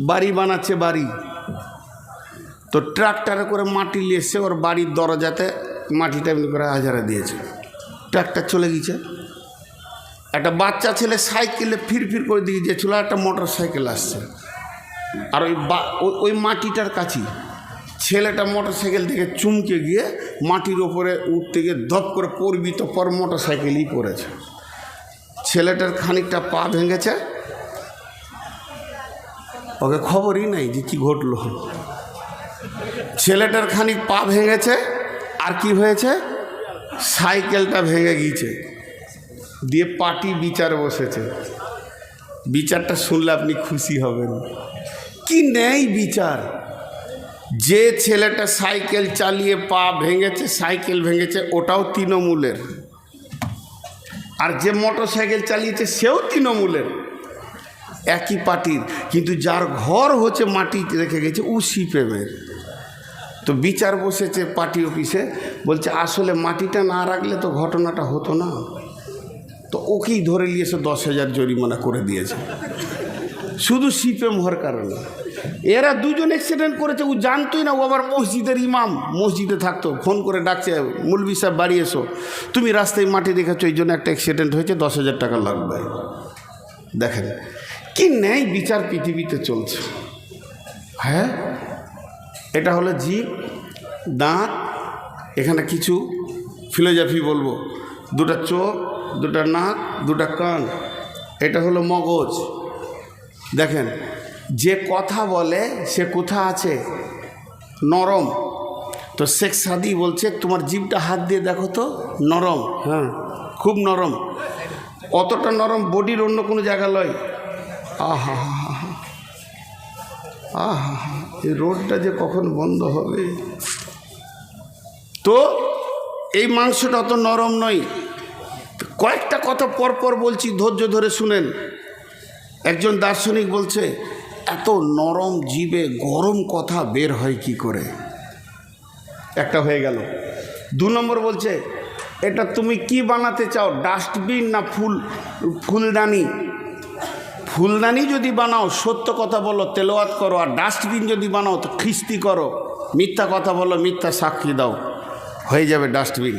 বাড়ি বানাচ্ছে বাড়ি। তো ট্রাক্টরে করে মাটি নিয়ে এসে ওর বাড়ির দরজাতে মাটিটা এমনি করে হাজারা দিয়েছে। ট্রাক্টর চলে গিয়েছে। একটা বাচ্চা ছেলে সাইকেলে ফির ফির করে দিয়ে গিয়েছিল একটা মোটর সাইকেল আসছে। আর ওই ওই- মাটিটার কাছেই ছেলেটা মোটর সাইকেল থেকে চুমকে গিয়ে মাটির ওপরে উঠতে গিয়ে ধপ করে পড়বি তো পর মোটর সাইকেলই পড়েছে ছেলেটার খানিকটা পা ভেঙেছে ওকে খবরই নাই যে কি ঘটলো। ছেলেটার খানিক পা ভেঙেছে, আর কি হয়েছে? সাইকেলটা ভেঙে গিয়েছে। দিয়ে পার্টি বিচার বসেছে। বিচারটা শুনলে আপনি খুশি হবেন। কি নেই বিচার? যে ছেলেটা সাইকেল চালিয়ে পা ভেঙেছে, সাইকেল ভেঙেছে, ওটাও তৃণমূলের। আর যে মোটর সাইকেল চালিয়েছে, সেও তৃণমূলের। একই পার্টির, কিন্তু যার ঘর হচ্ছে মাটি রেখে গেছে, ও সিপিএমের। তো বিচার বসেছে পার্টি অফিসে, বলছে আসলে মাটিটা না রাখলে তো ঘটনাটা হতো না। তো ওকেই ধরে নিয়েছে দশ হাজার জরিমানা করে দিয়েছে। শুধু সিপিএম হওয়ার কারণে। এরা দুজন অ্যাক্সিডেন্ট করেছে, ও জানতোই না, ও আবার মসজিদের ইমাম। মসজিদে থাকতো, ফোন করে ডাকছে মুলবি সাহেব, বাড়ি এসো। তুমি রাস্তায় মাটি রেখেছো এই জন্য একটা অ্যাক্সিডেন্ট হয়েছে, দশ হাজার টাকা লাগবে। দেখেন কি ন্যায় বিচার পৃথিবীতে চলছে। হ্যাঁ? এটা হলো জীব দাঁত এখানে কিছু ফিলোজফি বলব। দুটা চোখ দুটা নাক দুটা কান। এটা হলো মগজ। দেখেন যে কথা বলে সে কোথা আছে? নরম। তো শেখ সাদি বলছে তোমার জিভটা হাত দিয়ে দেখো তো নরম। হ্যাঁ। খুব নরম। অতটা নরম বডির অন্য কোনো জায়গা লয়। আহা হা এই রোডটা যে কখন বন্ধ হবে? তো এই মাংসটা অত নরম নয়। কয়েকটা কথা পরপর বলছি, ধৈর্য ধরে শুনেন। একজন দার্শনিক বলছে, এত নরম জীবে গরম কথা বের হয় কি করে? একটা হয়ে গেল। দু নম্বর বলছে, এটা তুমি কি বানাতে চাও? ডাস্টবিন না ফুল, ফুলদানি? ফুলদানি যদি বানাও, সত্য কথা বলো, তেলোয়াত করো, আর ডাস্টবিন যদি বানাও, তো খিস্তি করো। মিথ্যা কথা বলো, মিথ্যা সাক্ষী দাও। হয়ে যাবে ডাস্টবিন।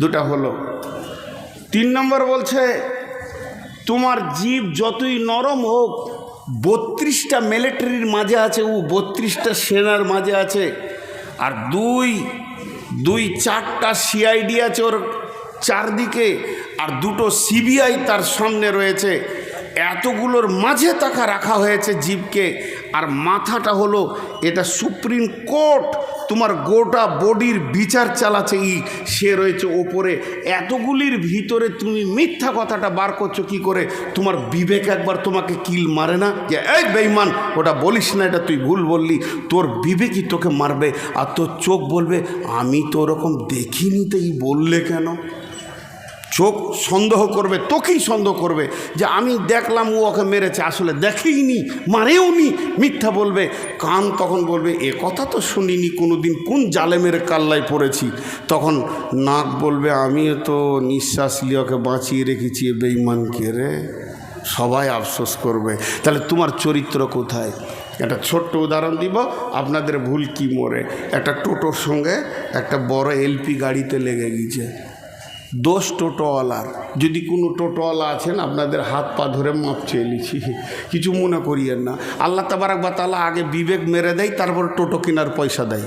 দুটা হলো। তিন নম্বর বলছে, তোমার জীব যতই নরম হোক, বত্রিশটা মিলিটারির মাঝে আছে ও বত্রিশটা সেনার মাঝে আছে, আর দুই দুই চারটা সিআইডি আছে ওর চারদিকে, আর দুটো সিবিআই তার সামনে রয়েছে। এতগুলোর মাঝে তাকা রাখা হয়েছে জীবকে, আর মাথাটা হলো এটা সুপ্রিম কোর্ট, তোমার গোটা বডির বিচার চালাচ্ছে ই, সে রয়েছে ওপরে। এতগুলির ভিতরে তুমি মিথ্যা কথাটা বার করছ কি করে? তোমার বিবেক একবার তোমাকে কিল মারে না? যে, এই বেইমান ওটা বলিস না, এটা তুই ভুল বললি। তোর বিবেকই তোকে মারবে, আর তোর চোখ বলবে, আমি তো ওরকম দেখিনি, তো এই বললে কেন? চোখ সন্দেহ করবে, তোকেই সন্দেহ করবে যে আমি দেখলাম ও ওকে মেরেছে, আসলে দেখেইনি মারেও নি মিথ্যা বলবে। কান তখন বলবে, এ কথা তো শুনিনি কোনো দিন কোন জালে মেরে কাল্লায় পড়েছি? তখন নাক বলবে, আমিও তো নিঃশ্বাস নিয়ে ওকে বাঁচিয়ে রেখেছি, এ বেইমানকে রে। সবাই আফসোস করবে। তাহলে তোমার চরিত্র কোথায়? একটা ছোট্ট উদাহরণ দিব, আপনাদের ভুল কি মরে? একটা টোটোর সঙ্গে একটা বড় এলপি গাড়িতে লেগে গিয়েছে দোষ টোটোওয়ালার। যদি কোনো টোটোওয়ালা আছেন, আপনাদের হাত পা ধরে মাপ চেয়ে নিচ্ছি। কিছু মনে করিয়েন না। আল্লাহ তাবারাক বা তালা আগে বিবেক মেরে দেয়, তারপর টোটো কেনার পয়সা দেয়।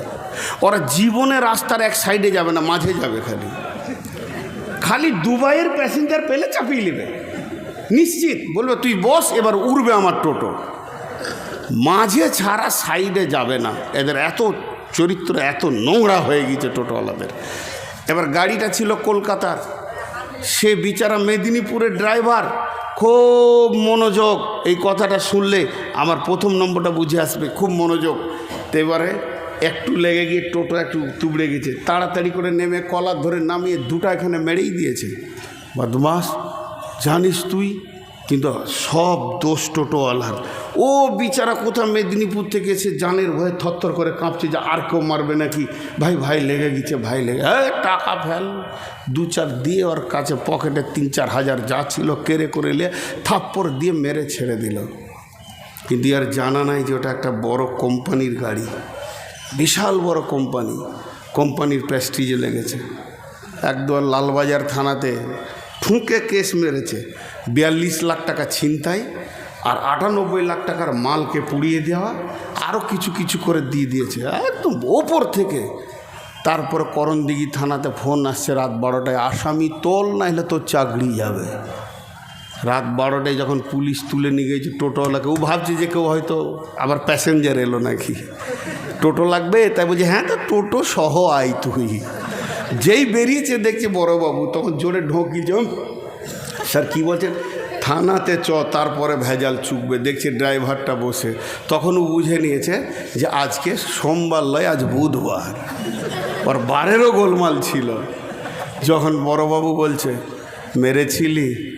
ওরা জীবনে রাস্তার এক সাইডে যাবে না, মাঝে যাবে খালি। খালি দুবাইয়ের প্যাসেঞ্জার পেলে চাপিয়ে নেবে। নিশ্চিত। বলবে, তুই বস, এবার উড়বে আমার টোটো। মাঝে ছাড়া সাইডে যাবে না। এদের এত চরিত্র, এত নোংরা হয়ে গেছে টোটোওয়ালাদের। এবার গাড়িটা ছিল কলকাতার। সে বিচারা মেদিনীপুরের ড্রাইভার, খুব মনোযোগ এই কথাটা শুনলে আমার প্রথম নম্বরটা বুঝে আসবে, খুব মনোযোগ। তো এবারে একটু লেগে গিয়ে টোটো একটু তুবড়ে গেছে। তাড়াতাড়ি করে নেমে কলার ধরে নামিয়ে দুটা এখানে মেরেই দিয়েছে। বদমাস, জানিস তুই? কিন্তু সব দোষ টোটোওয়ালার ও বিচারা কোথাও মেদিনীপুর থেকে এসে জানের ভয়ে থরথর করে কাঁপছে যে আর কেউ মারবে নাকি? ভাই ভাই লেগে গেছে, ভাই লেগে হ্যাঁ টাকা ফেল। দু চার দিয়ে ওর কাছে পকেটে তিন চার হাজার যা ছিল কেড়ে করে নিয়ে থাপ্পড় দিয়ে মেরে ছেড়ে দিল। কিন্তু আর জানা নাই যে ওটা একটা বড় কোম্পানির গাড়ি। বিশাল বড় কোম্পানি। কোম্পানির প্রেস্টিজে লেগেছে। একদম লালবাজার থানাতে ঠুঁকে কেস মেরেছে। বিয়াল্লিশ লাখ টাকা ছিনতাই আর আটানব্বই লাখ টাকার মালকে পুড়িয়ে দেওয়া আরও কিছু কিছু করে দিয়ে দিয়েছে একদম ওপর থেকে। তারপরে করণদিঘি থানাতে ফোন আসছে রাত বারোটায় আসামি তোল না হলে তোর চাকরি যাবে। রাত বারোটায় যখন পুলিশ তুলে নিয়ে গেছে টোটোওয়ালাকে ও ভাবছে যে কেউ হয়তো আবার প্যাসেঞ্জার এলো নাকি। টোটো লাগবে তাই বলছে হ্যাঁ তো টোটো সহ আই তুই। যেই বেরিয়েছে দেখছে বড়বাবু তখন জোরে ঢোকিছে উম, স্যার, কী বলছেন? থানাতে চ, তারপরে ভেজাল চুকবে, দেখছে ড্রাইভারটা বসে। তখন ও বুঝে নিয়েছে যে আজকে সোমবার লয়, আজ বুধবার। ওর বারেরও গোলমাল ছিল। যখন বড়বাবু বলছে, মেরেছিলি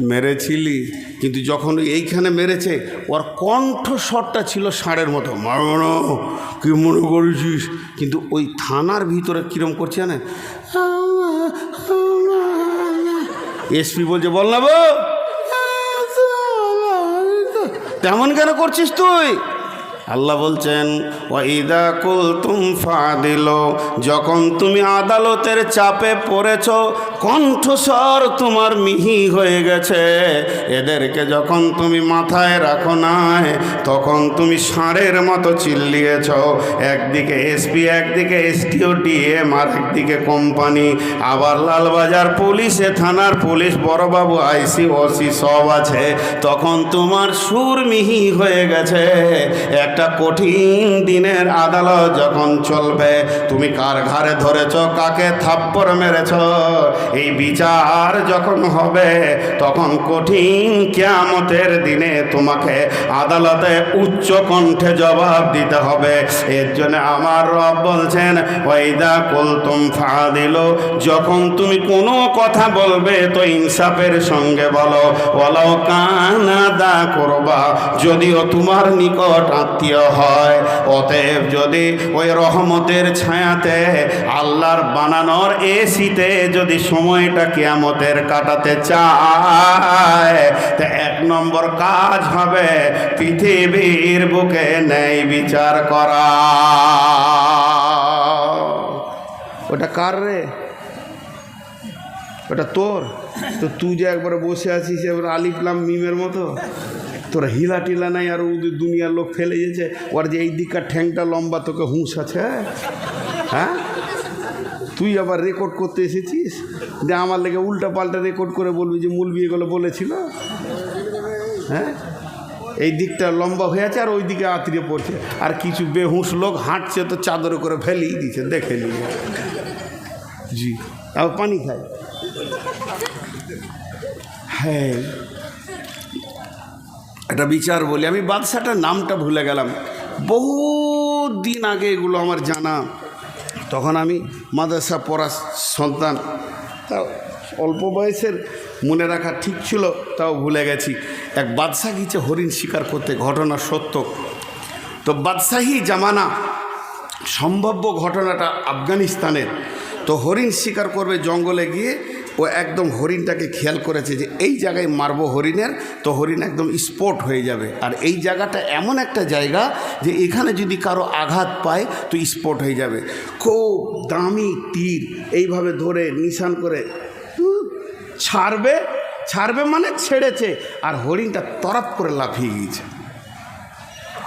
মেরেছিলি। কিন্তু যখন এইখানে মেরেছে, ওর কণ্ঠস্বরটা ছিল ষাঁড়ের মতো। মারো কি মনে করেছিস? কিন্তু ওই থানার ভিতরে কীরম করছে জানেন? এসপি বলছে বল না বো তেমন কেন করছিস তুই? আল্লাহ বলছেন ওয়াইদা কুল তুম যখন তুমি আদালতের চাপে পড়েছ, কণ্ঠস্বর তোমার মিহি হয়ে গেছে। এদেরকে যখন তুমি মাথায় রাখো নাই, তখন তুমি ষাঁড়ের মতো চিল্লিয়েছ। একদিকে এসপি একদিকে এসটিও, ডিএম, আর একদিকে কোম্পানি। আবার লালবাজার পুলিশে, থানার পুলিশ, বড়বাবু, আইসি, ওসি সব আছে। তখন তোমার সুর মিহি হয়ে গেছে। একটা কঠিন দিনের আদালত যখন চলবে, তুমি কার ঘাড়ে ধরেছ, কাকে থাপ্পড় মেরেছ? এই বিচার যখন হবে, তখন কঠিন কিয়ামতের দিনে তোমাকে আদালতে উচ্চ কণ্ঠে জবাব দিতে হবে। এর জন্য আমার রব বলছেন ওইদা কুলতুম ফাদিল যখন তুমি কোনো কথা বলবে, তো ইনসাফের সঙ্গে বলো। বলো কানাদা করবা, যদিও তোমার নিকট আত্মীয় হয়। অতএব যদি ওই রহমতের ছায়াতে আল্লাহর বানানোর এসিতে যদি সময়টা কেয়ামতের কাটাতে চায়, তা এক নম্বর কাজ হবে পৃথিবীর বুকে নেই বিচার করা। ওটা কার রে? ওটা তোর? তো তুই যে একবারে বসে আছিস, এবার আলিফলাম মিমের মতো? তোর হিলা টিলা নাই আর ওদের দুনিয়ার লোক ফেলে গেছে, ওর যে এই দিককার ঠ্যাংটা লম্বা, তোকে হুঁশ আছে হ্যাঁ? তুই আবার রেকর্ড করতে এসেছিস? যে আমার লেগে উল্টা পাল্টা রেকর্ড করে বলবি যে মূল বিয়েগুলো বলেছিল। হ্যাঁ? এই দিকটা লম্বা হয়ে আছে আর ওই দিকে আত্মীয় পড়ছে। আর কিছু বেহুশ লোক হাঁটছে তো চাদরে করে ফেলেই দিছে, দেখে নিয়ে। জি। তাও পানি খায়? হ্যাঁ। একটা বিচার বলি, আমি বাদশাটার নামটা ভুলে গেলাম। বহু দিন আগে এগুলো আমার জানা। তখন আমি মাদ্রাসা পড়া সন্তান। তা অল্প বয়সের, মনে রাখা ঠিক ছিল, তাও ভুলে গেছি। এক বাদশাহ গিয়েছে হরিণ শিকার করতে, ঘটনা সত্য। তো বাদশাহী জামানা, সম্ভাব্য ঘটনাটা আফগানিস্তানের। তো হরিণ শিকার করবে জঙ্গলে গিয়ে ও একদম হরিণটাকে খেয়াল করেছে যে এই জায়গায় মারব হরিণের, তো হরিণ একদম স্পট হয়ে যাবে। আর এই জায়গাটা এমন একটা জায়গা যে এখানে যদি কারও আঘাত পায়, তো স্পট হয়ে যাবে। খুব দামি তীর, এইভাবে ধরে নিশান করে ছাড়বে ছাড়বে মানে ছেড়েছে। আর হরিণটা তরপ করে লাফিয়ে গিয়েছে।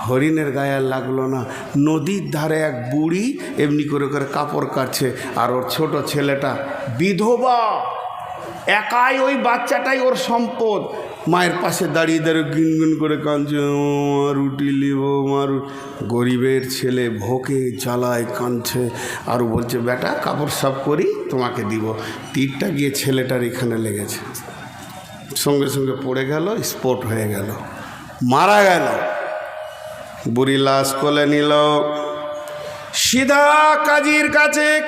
হরিণের গায়ে আর লাগল না। নদীর ধারে এক বুড়ি এমনি করে করে কাপড় কাটছে, আর ওর ছোট ছেলেটা বিধবা। একাই ওই বাচ্চাটাই ওর সম্পদ। মায়ের পাশে দাঁড়িয়ে দাঁড়িয়ে গুনগুন করে কাঁদছে "ও মা, রুটি লিব মা গরিবের ছেলে ভোকে জ্বালায়, কাঁদছে। আর বলছে, বেটা, কাপড় সাফ করি, তোমাকে দিব। তীরটা গিয়ে ছেলেটার এখানে লেগেছে। সঙ্গে সঙ্গে পড়ে গেল, স্পট হয়ে গেল। মারা গেল। বুড়ি লাশ কোলে নিল। সিধা কাজীর কাছে,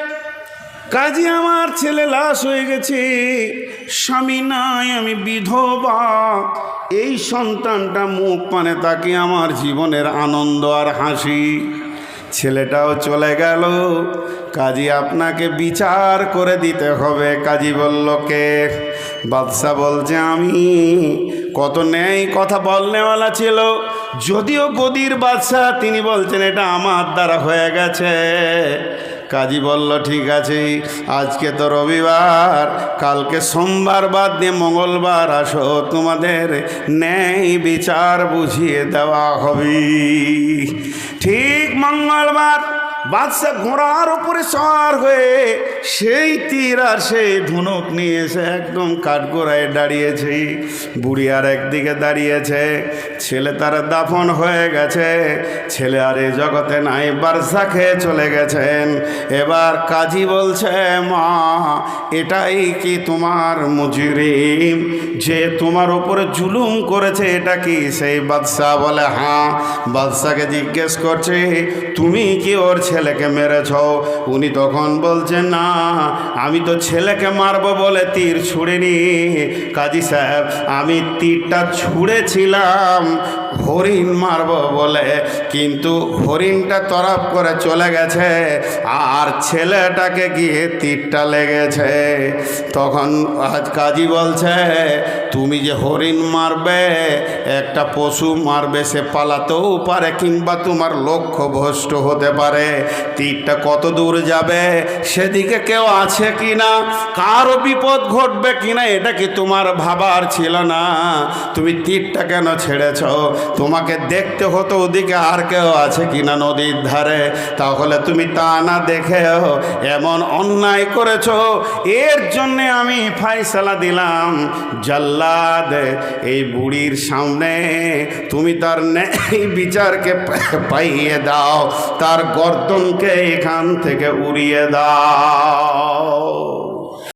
কাজী আমার ছেলে লাশ হয়ে গেছে। স্বামী নাই, আমি বিধবা। এই সন্তানটা মুখ পানে তাকে আমার জীবনের আনন্দ আর হাসি। ছেলেটাও চলে গেল। কাজী আপনাকে বিচার করে দিতে হবে। কাজী বলল, কে? বাদশাহ বলছে, আমি। কত নেই কথা বলনেওয়ালা ছিল। যদিও গদির বাদশাহ তিনি বলছেন, এটা আমার দ্বারা হয়ে গেছে। কাজী বলল, ঠিক আছে, আজকে তো রবিবার, কালকে সোমবার বাদ দিয়ে মঙ্গলবার আসো, তোমাদের ন্যায় বিচার বুঝিয়ে দেওয়া হবে। ঠিক মঙ্গলবার। বাদশাহ ঘোড়ার উপরে সওয়ার হয়ে সেই তীর আর সেই ধনুক নিয়ে এসে একদম কাঠগোড়ায় দাঁড়িয়েছে। বুড়ি আর একদিকে দাঁড়িয়েছে। ছেলে তার দাফন হয়ে গেছে। ছেলে আর এ জগতে নাই বারসা খেয়ে চলে গেছেন। এবার কাজী বলছে, মা, এটাই কি তোমার মজুরিম? যে তোমার উপরে জুলুম করেছে, এটা কি? সেই বাদশাহ বলে হ্যাঁ। বাদশাকে জিজ্ঞেস করছে, তুমি কি ওর ছেলেকে মেরেছ? উনি তখন বলছেন, না, আমি তো ছেলেকে মারব বলে তীর ছুঁড়িনি। কাজী সাহেব, আমি তীরটা ছুঁড়েছিলাম হরিণ মারবো বলে। কিন্তু হরিণটা তরফ করে চলে গেছে, আর ছেলেটাকে গিয়ে তীরটা লেগেছে। তখন আজ কাজী বলছে, তুমি যে হরিণ মারবে, একটা পশু মারবে, সে পালাতেও পারে, কিংবা তোমার লক্ষ্য ভ্রষ্ট হতে পারে। তীরটা কত দূর যাবে, সেদিকে কেউ আছে কি না? কারও বিপদ ঘটবে কি না, এটা কি তোমার ভাবার ছিল না? তুমি তীরটা কেন ছেড়েছ? তোমাকে দেখতে হতো ওদিকে আর কেউ আছে কিনা নদীর ধারে। তাহলে তুমি তা না দেখেও এমন অন্যায় করেছ। এর জন্যে আমি ফাইসালা দিলাম। জাল্লাদ, এই বুড়ির সামনে তুমি তার ন্যায় বিচারকে পাইয়ে দাও। তার গর্দনকে এখান থেকে উড়িয়ে দাও।